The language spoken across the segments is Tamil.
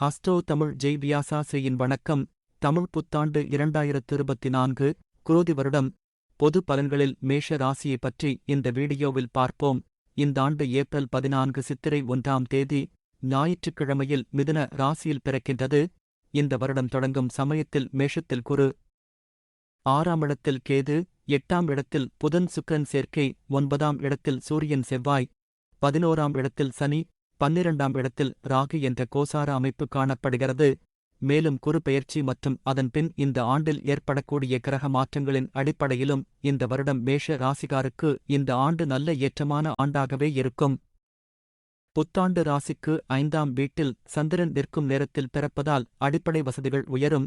ஹஸ்டோ தமிழ் ஜெய் வியாசாசையின் வணக்கம். தமிழ் புத்தாண்டு இரண்டாயிரத்து இருபத்தி நான்கு குரோதி வருடம். பொது பலன்களில் மேஷ ராசியை பற்றி இந்த வீடியோவில் பார்ப்போம். இந்த ஆண்டு ஏப்ரல் பதினான்கு சித்திரை ஒன்றாம் தேதி ஞாயிற்றுக்கிழமையில் மிதுன ராசியில் பிறக்கின்றது. இந்த வருடம் தொடங்கும் சமயத்தில் மேஷத்தில் குரு ஆறாம் இடத்தில் கேது எட்டாம் இடத்தில் புதன் சுக்கரன் சேர்க்கை ஒன்பதாம் இடத்தில் சூரியன் செவ்வாய் பதினோராம் இடத்தில் சனி பன்னிரண்டாம் இடத்தில் ராகு என்ற கோசார அமைப்பு காணப்படுகிறது. மேலும் குறுபெயர்ச்சி மற்றும் அதன் பின் இந்த ஆண்டில் ஏற்படக்கூடிய கிரக மாற்றங்களின் அடிப்படையிலும் இந்த வருடம் மேஷ ராசிகாருக்கு இந்த ஆண்டு நல்ல ஏற்றமான ஆண்டாகவே இருக்கும். புத்தாண்டு ராசிக்கு ஐந்தாம் வீட்டில் சந்திரன் நிற்கும் நேரத்தில் பிறப்பதால் அடிப்படை வசதிகள் உயரும்.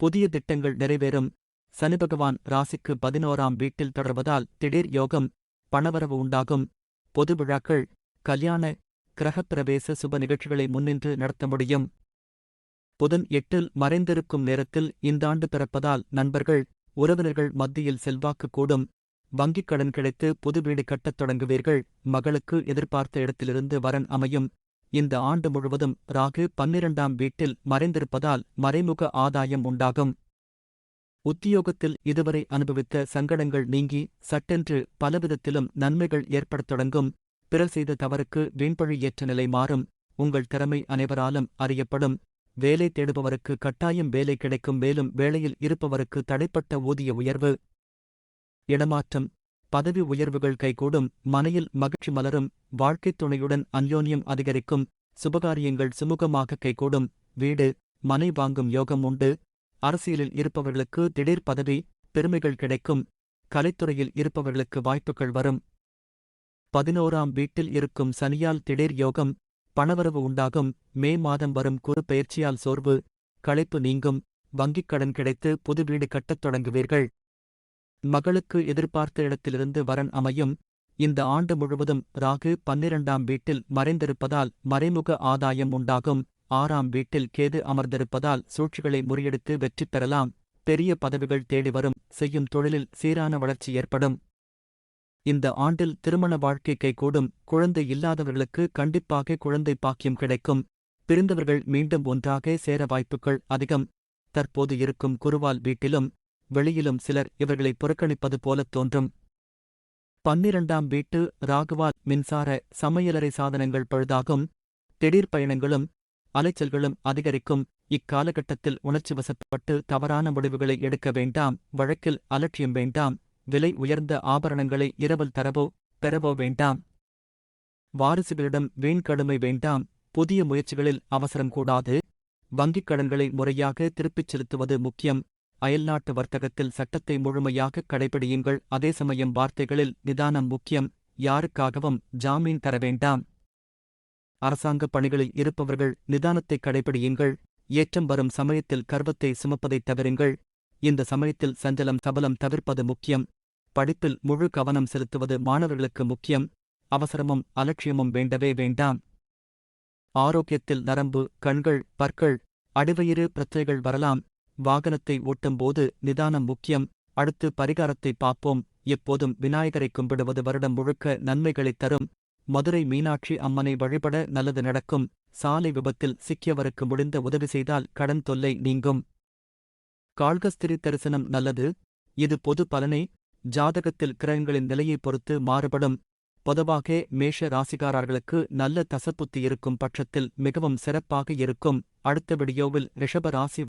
புதிய திட்டங்கள் நிறைவேறும். சனி பகவான் ராசிக்கு பதினோராம் வீட்டில் தொடர்வதால் திடீர் யோகம் பணவரவு உண்டாகும். பொது விழாக்கள் கல்யாண கிரகப்பிரவேச சுப நிகழ்ச்சிகளை முன்னின்று நடத்த முடியும். புதன் எட்டில் மறைந்திருக்கும் நேரத்தில் இந்த ஆண்டு பிறப்பதால் நண்பர்கள் உறவினர்கள் மத்தியில் செல்வாக்கு கூடும். வங்கிக் கடன் கிடைத்து புது வீடு கட்டத் தொடங்குவீர்கள். மகளுக்கு எதிர்பார்த்த இடத்திலிருந்து வரன் அமையும். இந்த ஆண்டு முழுவதும் ராகு பன்னிரண்டாம் வீட்டில் மறைந்திருப்பதால் மறைமுக ஆதாயம் உண்டாகும். உத்தியோகத்தில் இதுவரை அனுபவித்த சங்கடங்கள் நீங்கி சட்டென்று பலவிதத்திலும் நன்மைகள் ஏற்படத் தொடங்கும். பிறர் செய்த தவறுக்கு வீண்பழி ஏற்ற நிலை மாறும். உங்கள் திறமை அனைவராலும் அறியப்படும். வேலை தேடுபவருக்கு கட்டாயம் வேலை கிடைக்கும். மேலும் வேலையில் இருப்பவருக்கு தடைப்பட்ட ஊதிய உயர்வு. இடமாற்றம். பதவி உயர்வுகள் கைகூடும். மனையில் மகிழ்ச்சி மலரும். வாழ்க்கைத் துணையுடன் அந்யோன்யம் அதிகரிக்கும். சுபகாரியங்கள் சுமூகமாக கைகூடும். வீடு. மனை வாங்கும் யோகம் உண்டு. அரசியலில் இருப்பவர்களுக்கு திடீர் பதவி பெருமைகள் கிடைக்கும். கலைத்துறையில் இருப்பவர்களுக்கு வாய்ப்புகள் வரும். பதினோராம் வீட்டில் இருக்கும் சனியால் திடீர் யோகம் பணவரவு உண்டாகும். மே மாதம் வரும் குறு பயிற்சியால் சோர்வு களைப்பு நீங்கும். வங்கிக் கடன் கிடைத்து புது வீடு கட்டத் தொடங்குவீர்கள். மகளுக்கு எதிர்பார்த்த இடத்திலிருந்து வரன் அமையும். இந்த ஆண்டு முழுவதும் ராகு பன்னிரண்டாம் வீட்டில் மறைந்திருப்பதால் மறைமுக ஆதாயம் உண்டாகும். ஆறாம் வீட்டில் கேது அமர்ந்திருப்பதால் சூழ்ச்சிகளை முறியடித்து வெற்றி பெறலாம். பெரிய பதவிகள் தேடி வரும். செய்யும் தொழிலில் சீரான வளர்ச்சி ஏற்படும். இந்த ஆண்டில் திருமண வாழ்க்கை கைகூடும் குழந்தை இல்லாதவர்களுக்கு கண்டிப்பாக குழந்தை பாக்கியம் கிடைக்கும். பிரிந்தவர்கள் மீண்டும் ஒன்றாக சேர வாய்ப்புகள் அதிகம். தற்போது இருக்கும் குருவால் வீட்டிலும் வெளியிலும் சிலர் இவர்களை புறக்கணிப்பது போலத் தோன்றும். பன்னிரண்டாம் வீட்டு ராகுவால் மின்சார சமையலறை சாதனங்கள் பழுதாகும். திடீர் பயணங்களும் அலைச்சல்களும் அதிகரிக்கும். இக்காலகட்டத்தில் உணர்ச்சி வசப்பட்டு தவறான முடிவுகளை எடுக்க வேண்டாம். வழக்கில் அலட்சியம் வேண்டாம். விலை உயர்ந்த ஆபரணங்களை இரவல் தரவோ பெறவோ வேண்டாம். வாரிசுகளிடம் வீண் கடுமை வேண்டாம். புதிய முயற்சிகளில் அவசரம் கூடாது. வங்கிக் கடன்களை முறையாக திருப்பிச் செலுத்துவது முக்கியம். அயல்நாட்டு வர்த்தகத்தில் சட்டத்தை முழுமையாக கடைபிடியுங்கள். அதே சமயம் வார்த்தைகளில் நிதானம் முக்கியம். யாருக்காகவும் ஜாமீன் தர வேண்டாம். அரசாங்க பணிகளில் இருப்பவர்கள் நிதானத்தை கடைபிடியுங்கள். ஏற்றம் வரும் சமயத்தில் கர்வத்தை சுமப்பதைத் தவிருங்கள். இந்த சமயத்தில் சஞ்சலம் சபலம் தவிர்ப்பது முக்கியம். படிப்பில் முழு கவனம் செலுத்துவது மாணவர்களுக்கு முக்கியம். அவசரமும் அலட்சியமும் வேண்டவே வேண்டாம். ஆரோக்கியத்தில் நரம்பு கண்கள் பற்கள் அடிவயிறு பிரச்சனைகள் வரலாம். வாகனத்தை ஓட்டும்போது நிதானம் முக்கியம். அடுத்து பரிகாரத்தை பார்ப்போம். எப்போதும் விநாயகரை கும்பிடுவது வருடம் முழுக்க நன்மைகளைத் தரும். மதுரை மீனாட்சி அம்மனை வழிபட நல்லது நடக்கும். சாலை விபத்தில் சிக்கியவருக்கு முடிந்த உதவி செய்தால் கடன் தொல்லை நீங்கும். கால்கஸ்திரி தரிசனம் நல்லது. இது பொது பலனை ஜாதகத்தில் கிரகங்களின் நிலையைப் பொறுத்து மாறுபடும். பொதுவாக மேஷ ராசிகாரர்களுக்கு நல்ல தசப்புத்தி இருக்கும் பட்சத்தில் மிகவும் சிறப்பாக இருக்கும். அடுத்த வீடியோவில் ரிஷப ராசி